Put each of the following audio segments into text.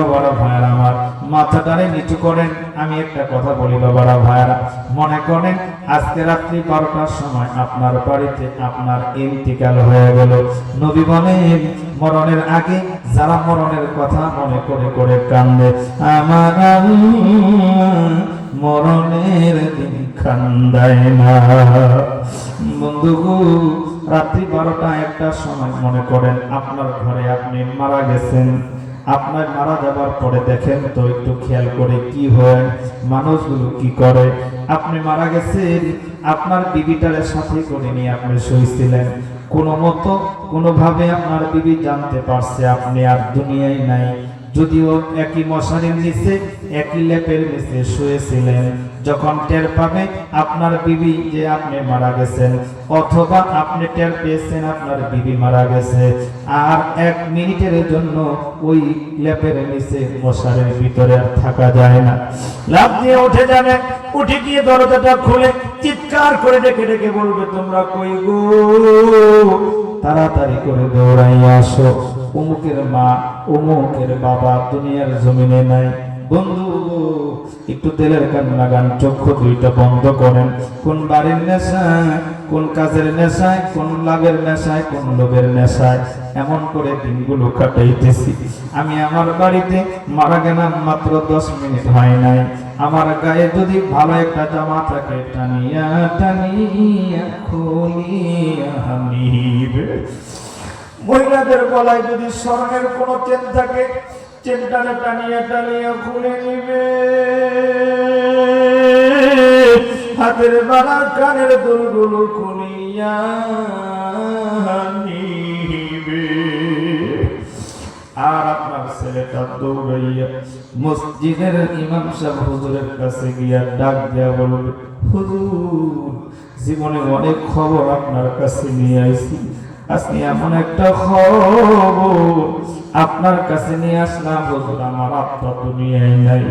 বাবারা ভাইয়ারা আমার, মাথাটারে নিচু করেন, আমি একটা কথা বলি বাবারা ভাইয়ারা। মনে করেন, আজকে রাত্রি বারোটার সময় আপনার বাড়িতে আপনার ইন্তিকাল হয়ে গেল। নবী বলেন, মরণের আগে যারা মরণের কথা মনে করে করে কান্দে, আমার মরণের দিন কান্দায় না। বন্ধুগু রাত্রি বারোটা একটা সময় মনে করেন, আপনার ঘরে আপনি মারা গেছেন। আপনার মারা যাবার পরে দেখেন তো একটু খেয়াল করে কি হয়, মানুষগুলো কি করে? আপনি মারা গেছেন, আপনার বিবিটারের সাথে করে নিয়ে আপনি শুয়েছিলেন। কোনো মতো কোনোভাবে আপনার বিবি জানতে পারছে আপনি আর দুনিয়ায় নাই। যদিও একই মশারির নিচে, একই লেপের নিচে শুয়েছিলেন। যখন টের পাবে আপনার বিবি যে আপনি মারা গেছেন, অথবা আপনি টের পেয়েছেন আপনার বিবি মারা গেছে, আর এক মিনিটের জন্য ওই লেপের নিচে মশারের ভিতরে আর থাকা যায় না। লাভ দিয়ে উঠে যাবে, উঠে গিয়ে দরজাটা খুলে চিৎকার করে ডেকে ডেকে বলবে, তোমরা কই গো? তাড়াতাড়ি করে দৌড়াইয়া আসো। অমুকের মা অমুকের বাবা, দুনিয়ার জমিনে নাই। বন্ধু একটু তেলের কান্না গান চক্ষু দুইটা বন্ধ করেন। কোন বাড়ির নেশায়, কোন কাজের নেশায়, কোন লাভের নেশায়, কোন লোভের নেশায়? এমন করে দিনগুলো কাটাইতেছি। আমি আমার বাড়িতে মারা গেলাম মাত্র দশ মিনিট হয় নাই। আমার গায়ে যদি ভালো একটা জামা থাকে, টানিয়া টানিয়া, খুলিয়া মহিলাদের গলায় যদি স্বর্ণের কোনো চেন থাকে চেনটানে টানিয়া টানিয়া খুলে নিবে। হাতের বাড়ার কানের দুলগুলো খুলিয়া নিবে। আর আপনার ছেলেটা দৌড়াইয়া মসজিদের ইমাম সাহেব হুজুরের কাছে গিয়া ডাক দেয়া বলবে, হুজুর, জীবনে অনেক খবর আপনার কাছে নিয়ে আইছি। আজকে এমন একটা খবর আপনার কাছে নিয়ে আসলাম, হুজুর, আমার আত্মা দুনিয়ায় নাই।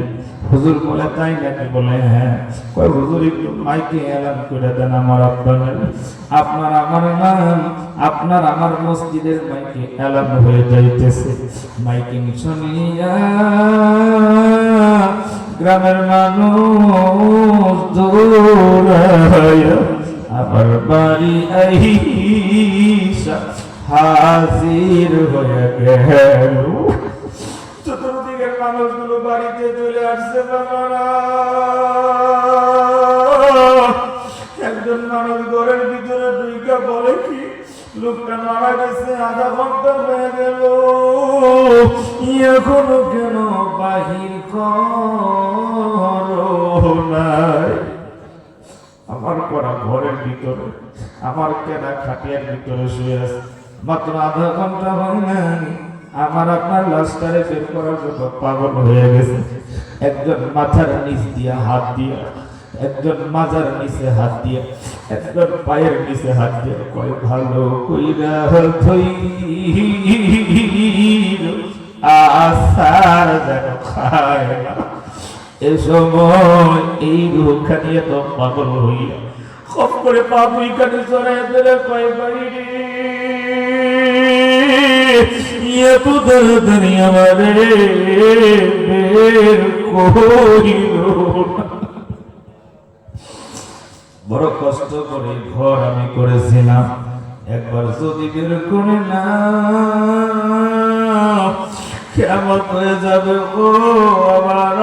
হুজুর বলে, তাই নাকি? বলে হ্যাঁ। কয়, হুজুর, একটু মাইকে এলান করে দেন আমার আব্বা নাই। আপনার আমার নাম আপনার আমার মসজিদের মাইকে এলান হয়ে যাইতেছে। মাইকিং শুনিয়া গ্রামের মানুষ দৌড়াইয়া আমার বাড়ি হাজির হয়ে গেল। চতুর্দিকের মানুষগুলো বাড়িতে চলে আসছে বাবারা। একজন মানুষ ঘরের ভিতরে দুইটা বলে কি, লোকটা মারা গেছে, আধা ঘণ্টা হয়ে গেল। এখনও কেন বাহির করো নাই? আমার করা ঘরের ভিতরে, আমার কেনা খাটিয়ার ভিতরে শুয়ে আছে। মাত্র আধা ঘণ্টা হয় নাই আমার আপনার লাস্টারে বের করার জন্য পাগল হয়ে গেছে। একজন মাথার নিচ দিয়া হাত দিয়া, একজন মাজার নিচে হাত দিয়া, একজন পায়ের নিচে হাত দিয়া কয়, ভালো কইরা থই আসার যেন খায় না। এ সময় এই রুখা নিয়ে তো পাগল হইয়া। খপ করে পাপুই কানে চড়াই কয়, বাড়ি বড় কষ্ট করে ঘর আমি করেছিলাম। একবার যদি বের করে না কেমন হয়ে যাবে ও আমার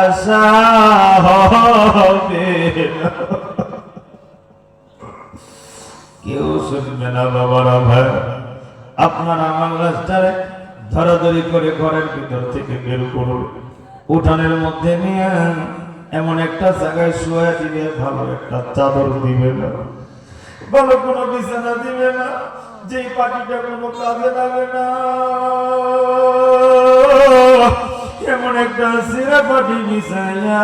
আশা হবে কেউ শুনবে না, বাবারা ভাই। আপনার আমার রাস্তায় ধরাধরি করে ঘরের ভিতর থেকে বের করুন। উঠানের মধ্যে নিয়ে এমন একটা জায়গায় শুয়ে দিবে ভালো একটা চাদর দিবে না। ভালো কোনো বিছানা দিবে না। যেই পাটিটা কোনো কাজে লাগে না। এমন একটা সিরা পাটি বিছাইয়া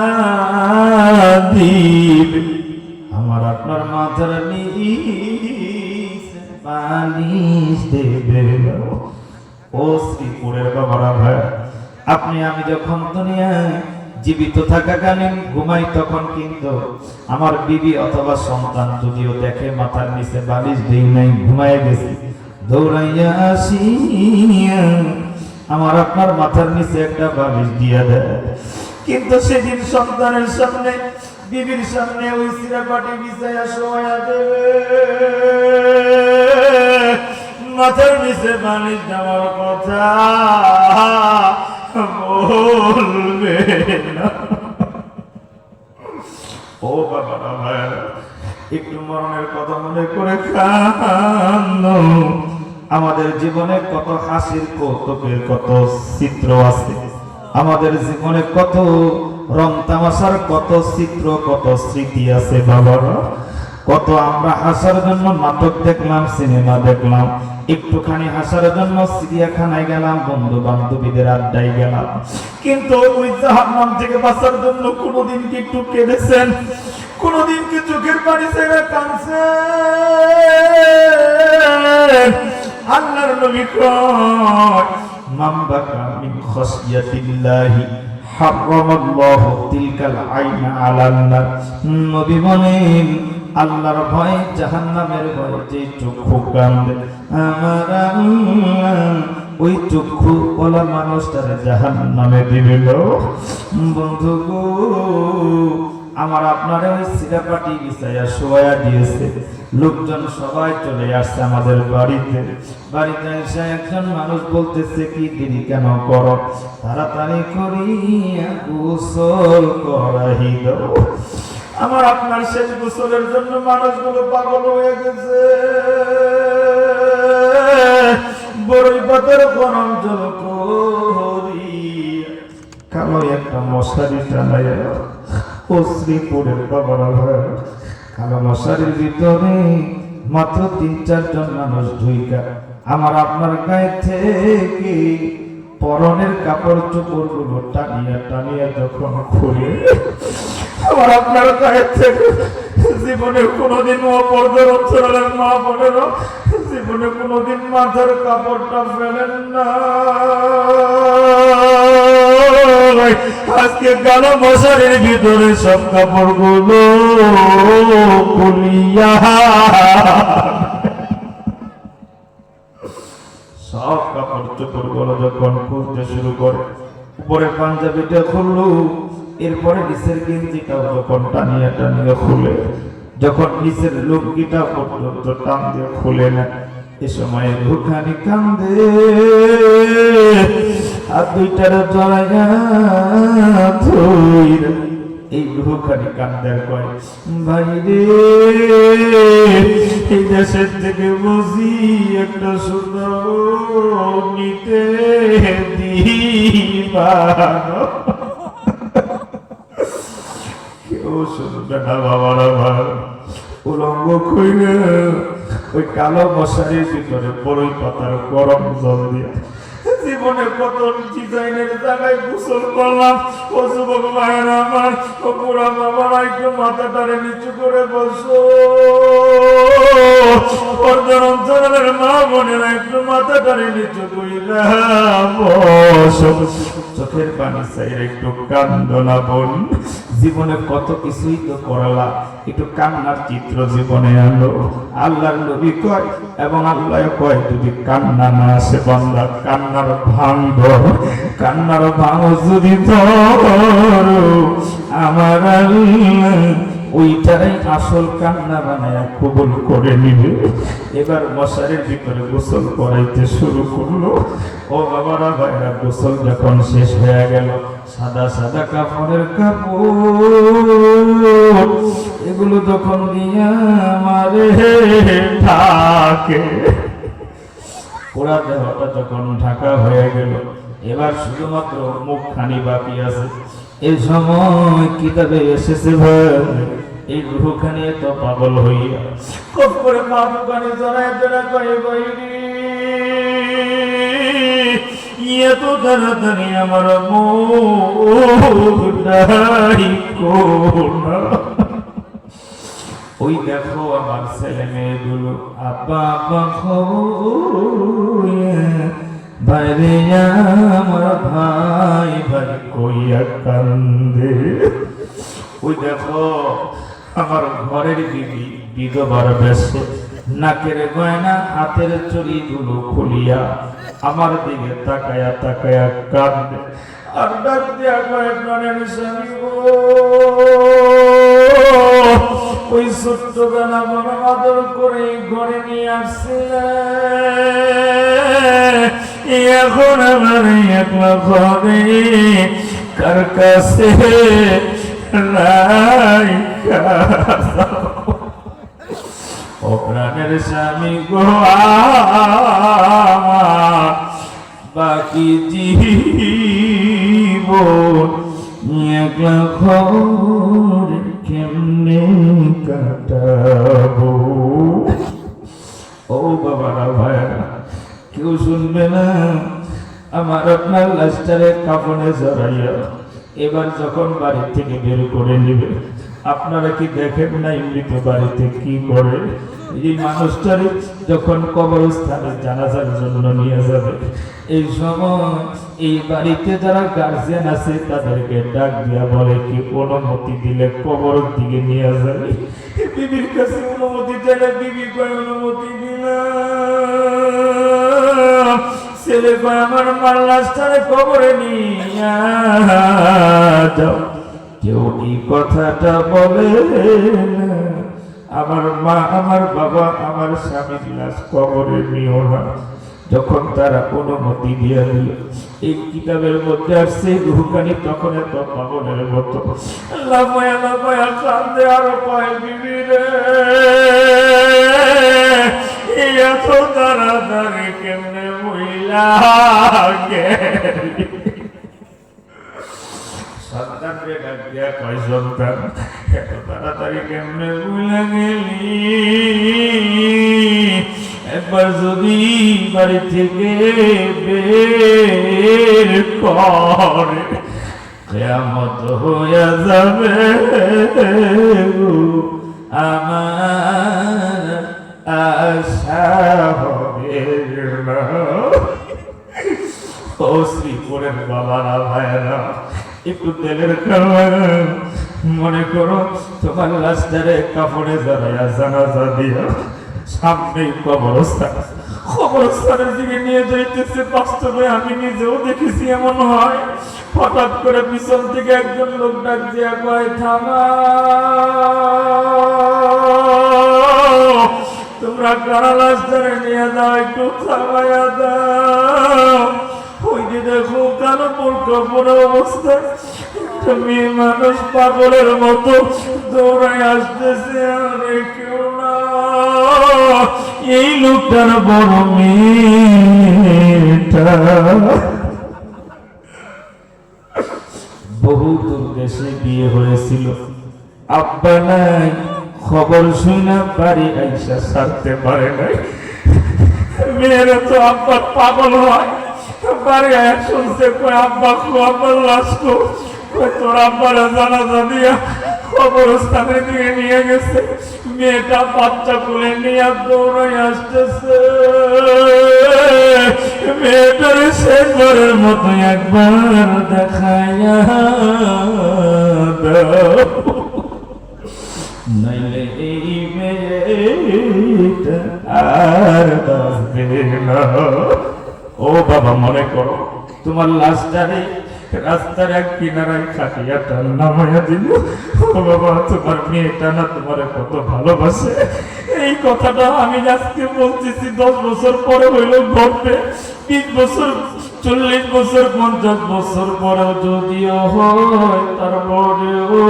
দিবে আমার আপনার মাথার নিচ বালিশ দেবে ও বাবারা ভাই, আপনি, আমি যখন দুনিয়ায় জীবিত থাকাকালীন ঘুমাই, তখন কিন্তু আমার বিবি অথবা সন্তান যদিও দেখে মাথার নিচে বালিশ দেই নাই, ঘুমায় গেছি। দৌড়াইয়া আসিয়া আমার আপনার মাথার নিচে একটা বালিশ দিয়ে দেয়। কিন্তু সেদিন সন্তানের সামনে, বিবির সামনে ওই সিরাপাটি বিছাইয়া শোয়া দেবে। মাথার নিচে বালিশ দেওয়ার কথা বলবে ও বাবা, একটু মরণের কথা মনে করে কান্দ। আমাদের জীবনে কত হাসির, কৌতুকের কত চিত্র আছে। আমাদের জীবনে কত রং তামাশার কত চিত্র, কত স্মৃতি আছে বাবারা। কত আমরা হাসার জন্য নাটক দেখলাম, সিনেমা দেখলাম। একটুখানি হাসার জন্য চিড়িয়াখানায় গেলাম বন্ধু বান্ধবীদের আড্ডায় গেলাম। কিন্তু ওই জাহান্নাম থেকে বাঁচার জন্য কোনোদিন কি একটু কেঁদেছেন? কোনোদিন কি চোখের পানি ছেড়ে আল্লাহর নবী কয়, মান বাকা মিন খাসিয়াতিল্লাহি, হারামাল্লাহু তিলকাল আইনা আলান নার। নবী বলেন, আল্লাহর ভয় জাহান্নামের ভয় যে চক্ষু কান্দে আমার ওই চক্ষু বলা মানুষটারে জাহান্নামে দিবিল বন্ধু আমার আপনারে ওই সিরাপাটি বিছাইয়া শোয়া দিয়েছে। লোকজন সবাই চলে আসছে আমাদের বাড়িতে। বাড়িতে এসে একজন মানুষ বলতেছে, কি দেরি কেন কর? তাড়াতাড়ি করিয়া গোসল করাই দাও আমার আপনার শেষ গোসলের জন্য মানুষগুলো পাগল হয়ে গেছে। বড়ই পাতার গরম জল করিয়া কালো একটা মশারি টানাইয়া শ্রীপুরের বাবার কালো মশারির ভিতরে মাত্র তিন, চারজন মানুষ ঢুইকা। আমার আপনার গায়ে থেকে পরনের কাপড় চোপড়গুলো টানিয়া টানিয়া যখন খুলে, আমার আপনার গায়ে থেকে জীবনে কোনোদিন অপরদের অঞ্চলের মা বোনের, জীবনে কোনোদিন মাথার কাপড়টা ফেলেন না। আজকে কালো মশারির ভিতরে সব কাপড়গুলো সব কাপড় চোপড়গুলো যখন খুলতে শুরু করে, উপরে পাঞ্জাবিটা খুললো, এরপরে নিচের গেঞ্জিটাও যখন টানিয়ে টানিয়ে খুলে, যখন নিচের লুঙ্গিটা পর্যন্ত টান দিয়ে খুলে না, এ সময় ভুখানি কান্দে। আর দুইটার জড়াইয়া ধইরা। এই ভুখানি কান্দার কয় ভাই রে এই দেশের থেকে বুঝি একটা সুন্দর নিতে কেউ শুনবে না বাবারা ভাই উলঙ্গ খুইলে ওই কালো মশারির ভিতরে বড়ই পাতার গরম জল দিয়ে। জীবনে কত ডিজাইনের জায়গায় গোসল করলাম। যুবক ভাইয়েরা আমার পুরা বাবারা একটু মাথাটারে নিচু করে বসো। অঞ্চলের মা বোনেরা একটু মাথাটারে নিচু বসো। চোখের পানি চাইরে একটু কান্দ না বোন। জীবনে কত কিছুই তো করলা একটু কান্নার চিত্র জীবনে আনলো। আল্লাহর নবী কয়, এবং আল্লাহ কয়, যদি কান্না না আসে বান্দা, কান্নার ভাঙ্গ কান্নার ভাঙ যদি আমার ওইটারাই আসল কান্না বানায় কবুল করে নিবে। এবার মশারের ভিতরে গোসল করাইতে শুরু করল। ও বাবারা, ভাইরা, গোসল যখন শেষ হয়ে গেল সাদা সাদা কাপড়ের কাপড়, এগুলো তখন দিয়া ঢাকে পুরা দেহটা যখন ঢাকা হয়ে গেল। এবার শুধুমাত্র মুখখানি বাকি আছে। এই সময় কিতাবে এসেছে ভাই, এই রুহখানি তো পাগল হইয়া। খুব করে মা মুখানি জড়ায় জড়া করে বইরি। ইয়ে তো তাড়াতাড়ি আমার ওই দেখো আমার ছেলে মেয়েগুলো, আব্বা আব্বা বাইরে আমার ভাই ভাই কইয়া কান্দে। ওই দেখো, আমার ঘরের বিবি বিধবার বেশে নাকের গয়না, হাতের চুড়িগুলো খুলিয়া আমার দিকে তাকায়া তাকায়া কাঁদবে। আর ডাক দিয়া কয় প্রাণের স্বামী ওই ছোট্ট বেলা বড় আদর করে ঘরে নিয়ে আসছিলে এখন আমার একলা ঘরে কার কাছে রাইখা ও প্রাণের স্বামী গো বাকি জীবন ঘর কেমনে কাটাবো? ও বাবারা ভাইরা কেউ শুনবে না? আমার আপনার লাস্টারে কাপড়ে জড়াইয়া এবার যখন বাড়ি থেকে বের করে নেবে, আপনারা কি দেখেন না মৃত বাড়িতে কি করে? এই মানুষটারে যখন কবরস্থানে জানাজার জন্য নিয়ে যাবে, এই সময় এই বাড়িতে যারা গার্জিয়ান আছে, তাদেরকে ডাক দিয়া বলে কি, অনুমতি দিলে কবর দিকে নিয়ে যাবে? বিবির কাছে অনুমতি চাইলে বিবি কয়, অনুমতি দিলাম। ছেলে কয়, আমার মার লাশটারে কবরে নিয়ে যাও। কেউ এই কথাটা বলে। আমার মা, আমার বাবা, আমার স্বামীর লাশ কবরে নিও যখন তারা অনুমতি দিয়ে দিল, এই কিতাবের মধ্যে আসছে রুহানি তখন এত পাগলের মতো। লাফায়া লাফায়া কান্দে আরও কয় বিবি রে। এত তাড়াতাড়ি কেমনে মহিলা কয় সন্তান এত তাড়াতাড়ি কেমনে ভুলে গেলি? একবার যদি বাড়ি থেকে বের করে কেমত হইয়া যাবে আমার আশা হবে ও শ্রীপুরের বাবারা, ভাইয়েরা একটু তেলের মনে করো, তোমার লাস্টারে কাপড়ে জড়াইয়া জানাজা দিয়া সামনে কবরস্থান। কবরস্থানের দিকে নিয়ে যাইতেছে, বাস্তবে আমি নিজেও দেখেছি এমন হয়। হঠাৎ করে পিছন থেকে একজন লোক ডাক দিয়া কয়, থামা। তোমরা কারা লাস্টারে নিয়ে একটু থামাইয়া দাও। ওই যে দেখো মেয়ে মানুষ পাগলের মতো দৌড়াই আসতেছে আরে কেউ এই লোকটার বড় মেয়েটা। বহু দূর দেশে বিয়ে হয়েছিল। আব্বা নাই, খবর শুনে বাড়ি আইসা সারতে পারে নাই। মেয়েরা তো আব্বার পাগল হয়। বাড়ি আয়া শুনছে কই আব্বা কো আব্বার লাশ কো তোর আব্বারে জানাজা দিয়া কবরস্থানের দিকে নিয়ে গেছে। মেয়েটা বাচ্চা কোলে নিয়ে দৌড়াই আসতেছে। মেয়েটার শেষবারের মতো একবার দেখাইয়া নাইলে এই মেয়েটা আর বাঁচবে না। ও বাবা, মনে করো, তোমার লাশটারে রাস্তার এক কিনারায় খাটিয়া টান নামাইয়া দিল। ও বাবা, তোমার মেয়েটা না তোমার কত ভালোবাসে। এই কথাটা আমি আজকে বলতেছি, দশ বছর পরে হইল ঘটবে। বিশ বছর, চল্লিশ বছর, পঞ্চাশ বছর পরেও যদিও হয়, তারপরেও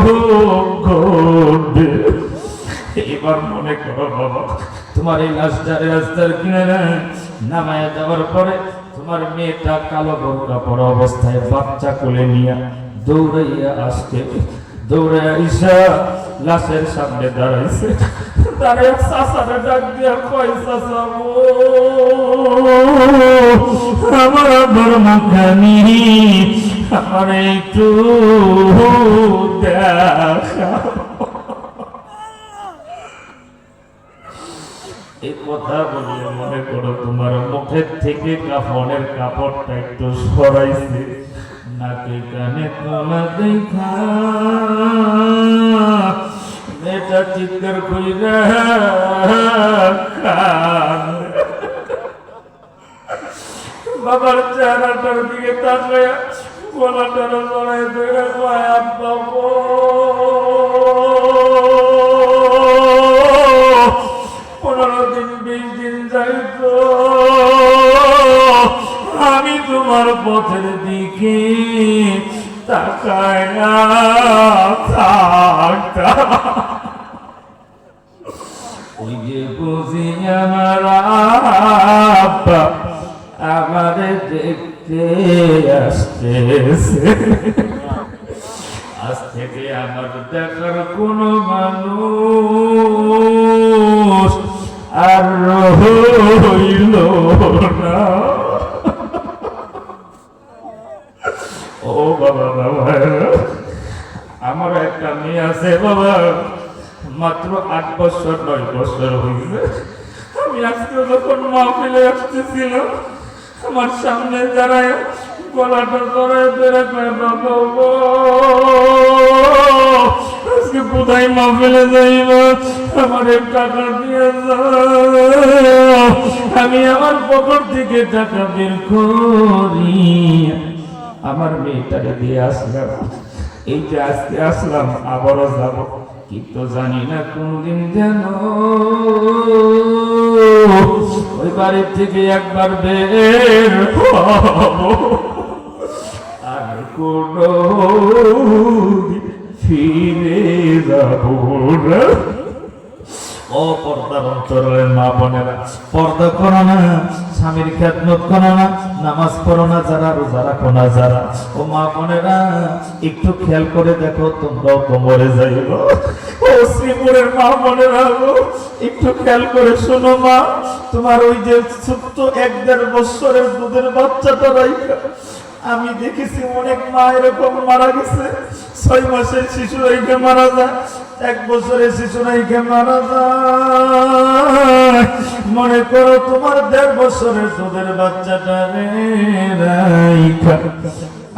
ঘটবে। এবার মনে করো বাবা, তোমার এই রাস্তার রাস্তার কিনারে নামায় যাওয়ার পরে তোমার মেয়েটা কালো বোরকা পরা অবস্থায় বাচ্চা কোলে নিয়ে দৌড়াইয়া আসতে দৌড়ে আইসা লাশের সামনে দাঁড়াইছে। আমার আমার একটু দেখা। কথা বললে মনে করো তোমার মুখের থেকে কাপড়ের কাপড়টা একটু সরাইছে। নাকে কানে তোমা দেখা। মেয়েটা চিৎকার করি না বাবার চেহারাটার দিকে তাকায় গলাটার জড়াই ধরে আব্বা তোমার পথের দিকে তাকায় না ওই যে বুঝি আমার আমারে দেখতে আসতেছে। আজ থেকে আমার দেখার কোনো মানুষ আর রইল না ও বাবা বাবা আমার একটা মেয়ে আছে বাবা মাত্র আট বছর নয় বছর হয়েছে আমি আজকে যখন মাহফিলে আসতেছিলাম আমার সামনে দাঁড়ায় গলাটা ধরে গো, আজকে কোথায় মাহফিলে যাইব? আমার টাকা দিয়ে আমি আমার পকেট থেকে টাকা বের করি। আমার মেয়েটাকে দিয়ে আসলাম। এই যে আজকে আসলাম, আবারও যাব। কিন্তু জানি না কোনদিন যেন ওই বাড়ির থেকে একবার বের আর কোন ফিরে যাব না। ও পর্দার অন্তরের মা বোনেরা, পর্দা করো না, স্বামীর খেদমত করো না, নামাজ পড়ো না, যারা রোজা রাখো না, যারা। ও মা বোনেরা, একটু খেয়াল করে দেখো, তোমরাও কোমরে যাইব। ও শ্রীপুরের মা বোনেরা একটু খেয়াল করে শোনো মা, তোমার ওই যে ছোট্ট এক দেড় বছরের দুধের বাচ্চাটা রাইখা আমি দেখেছি অনেক মা এরকম মারা গেছে। ছয় মাসের শিশু রেখে মারা যায়, এক বছরের শিশু রেখে মারা যায়। মনে করো তোমার দেড় বছরের দুধের বাচ্চাটা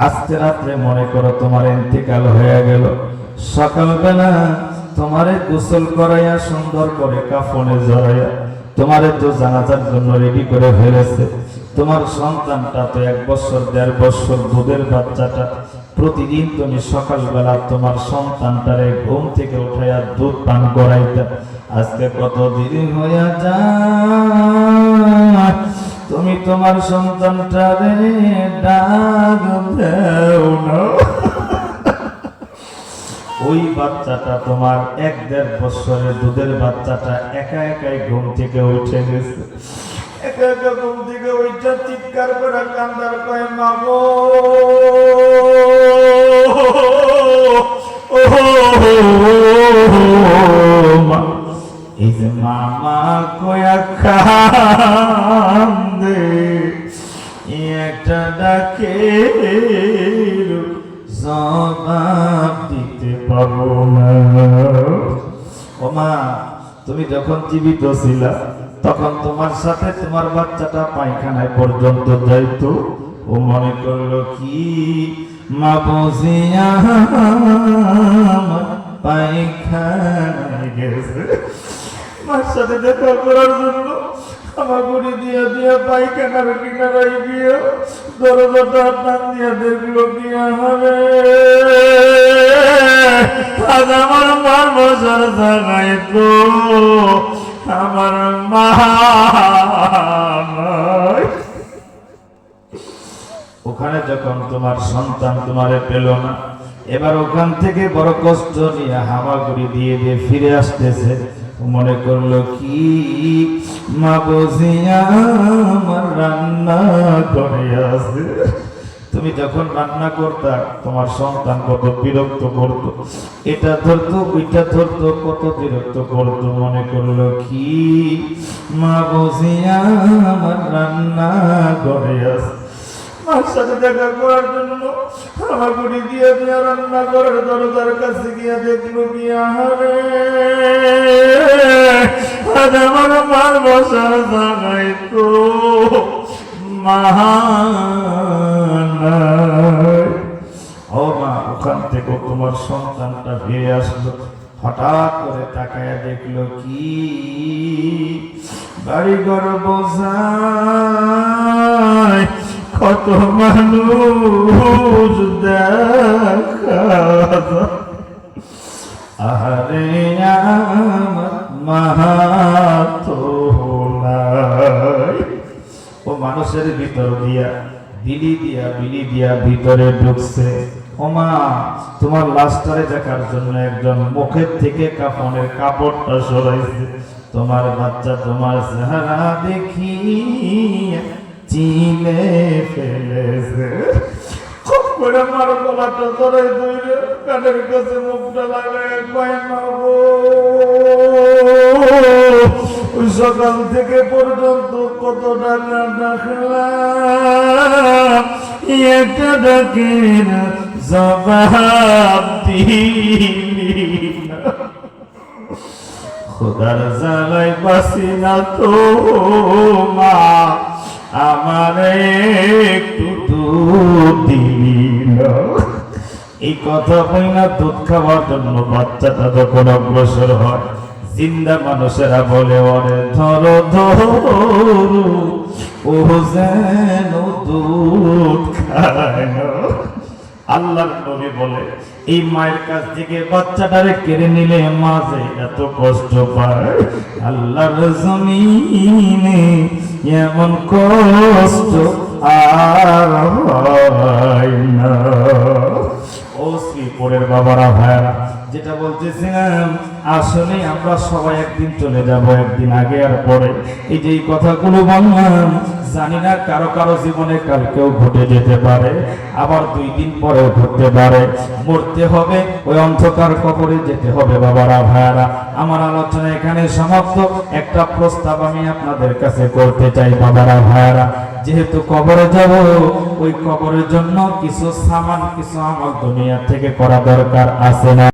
আজকে রাত্রে মনে করো তোমার ইন্তেকাল হয়ে গেল। সকালবেলা তোমারে গোসল করাইয়া সুন্দর করে কাফনে জড়াইয়া তোমারে তো জানাজার জন্য রেডি করে ফেলেছে। তোমার সন্তানটা তো এক বছর, দেড় বছর দুধের বাচ্চাটা, প্রতিদিন তুমি সকালবেলা তোমার সন্তানটারে ঘুম থেকে উঠাইয়া দুধ পান করাইতা। আজকে কত দেরি হইয়া যায়। তুমি তোমার সন্তানটারে ডাক ওই বাচ্চাটা তোমার এক দেড় বছরের দুধের বাচ্চাটা একা একাই ঘুম থেকে উঠে গেছে। একা একা ঘুম থেকে ওইটা চিৎকার করে কান্দার কয় মাগো মা। এই যে মামা কয়া কান্দে একটা ডাকে জবাব দিতে পারো না ও মা, তুমি যখন জীবিত ছিলা তখন তোমার সাথে তোমার বাচ্চাটা পায়খানায় পর্যন্ত যাইতো। ও মনে করল, কি? মা গেছে। সাথে জন্য দিয়ে দিয়ে দিয়ে দেখল, কি হবে? আমার মার বছর জাগায় তো আমার মা ওখানে যখন তোমার সন্তান তোমারে পেল না, এবার ওখান থেকে বড় কষ্ট নিয়ে হামাগুড়ি দিয়ে দিয়ে ফিরে আসতেছে। মনে করল, কি মা বসিয়া আমার রান্না করে আছে? তুমি যখন রান্না করতা, তোমার সন্তান কত বিরক্ত করতো। এটা ধরতো, ওইটা ধরতো, কত বিরক্ত করতো। মনে করল, কি মা বসিয়া আমার রান্না করে আছে। মার সাথে দেখা করার জন্য আমার গুড়ি দিয়ে দিয়ে রান্না করার দরজার কাছে গিয়ে দেখল গিয়া হারে আজ আমার মার বসার জাগাই তো মহান ও মা, ওখান থেকে তোমার সন্তানটা ফিরে আসলো। হঠাৎ করে তাকায় দেখল কি? বাড়ি ঘর বোঝায়, কত মানুষ দেখা। আহারে মাহাতোলাই ও মানুষের ভিতর দিয়া বিলি দিয়া বিলি দিয়া ভিতরে ঢুকছে। ওমা, তোমার লাশটারে দেখার জন্য একজন মুখের থেকে কাফনের কাপড়টা সরাইছে। তোমার বাচ্চা তোমার চেহারা দেখি চিনে ফেলেছে। খুব করে ধরে কাছে মুখটা লাগায় সকাল থেকে পর্যন্ত কত টাকা ডাকলাম একটা জবাব খোদার জালাই বাসি না তো মা, আমার একটু এই কথা বই না, দুধ খাওয়ার জন্য বাচ্চাটা যখন অগ্রসর হয়, জিন্দা মানুষেরা বলে ওরে ধরো ধরো, ও যেন দুধ আল্লাহর নবী বলে, এই মায়ের কাছ থেকে বাচ্চাটারে কেড়ে নিলে মা যে এত কষ্ট পায়। আল্লাহর জমিনে এমন কষ্ট আর হয় না। ও শ্রীপুরের বাবারা ভাইরা যেটা বলতেছিলাম আসলে আমরা সবাই একদিন চলে যাব, একদিন আগে আর পরে। এই যে কথাগুলো বললাম, জানি না কারও কারও জীবনে কালকেও ঘটে যেতে পারে, আবার দুই দিন পরেও ঘটতে পারে। মরতে হবে, ওই অন্ধকার কবরে যেতে হবে, বাবারা, ভাইয়ারা। আমার আলোচনা এখানে সমাপ্ত। একটা প্রস্তাব আমি আপনাদের কাছে করতে চাই, বাবারা, ভাইয়ারা। যেহেতু কবরে যাব, ওই কবরের জন্য কিছু সামান, কিছু আমার দুনিয়া থেকে করা দরকার আছে না?